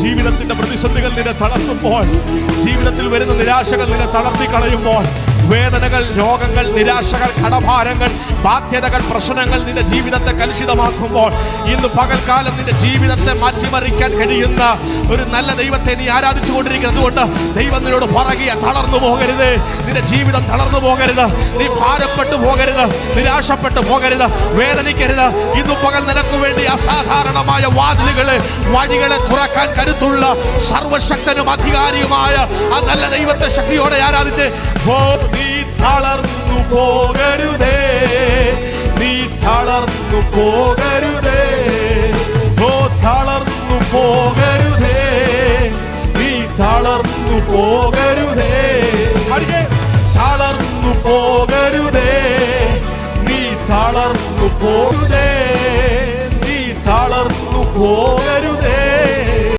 ജീവിതത്തിന്റെ പ്രതിസന്ധികൾ നിന്നെ തളർത്തുമ്പോൾ ജീവിതത്തിൽ വരുന്ന നിരാശകൾ നിന്നെ തളർത്തി കളയുമ്പോൾ വേദനകൾ രോഗങ്ങൾ നിരാശകൾ കടഭാരങ്ങൾ ബാധ്യതകൾ പ്രശ്നങ്ങൾ നിന്റെ ജീവിതത്തെ കലുഷിതമാക്കുമ്പോൾ ഇന്ന് പകൽക്കാലം നിന്റെ ജീവിതത്തെ മാറ്റിമറിക്കാൻ കഴിയുന്ന ഒരു നല്ല ദൈവത്തെ നീ ആരാധിച്ചു കൊണ്ടിരിക്കുന്നത് കൊണ്ട് ദൈവം നിന്നോട് പറകിയ തളർന്നു പോകരുത്. നിന്റെ ജീവിതം തളർന്നു പോകരുത്. നീ ഭാരപ്പെട്ടു പോകരുത്. നിരാശപ്പെട്ടു പോകരുത്. വേദനിക്കരുത്. ഇന്ന് പകൽ നിനക്ക് വേണ്ടി അസാധാരണമായ വാതിലുകൾ വഴികളെ തുറക്കാൻ കരുത്തുള്ള സർവശക്തനും അധികാരിയുമായ ആ നല്ല ദൈവത്തെ ശക്തിയോടെ ആരാധിച്ച് പോ നീ തളർന്നു പോകരുതേ. നീ തളർന്നു പോകരുതേ. ഓ തളർന്നു പോകരുതേ. നീ തളർന്നു പോകരുതേ. അടിക്കേ. തളർന്നു പോകരുതേ. നീ തളർന്നു പോകരുതേ. നീ തളർന്നു പോ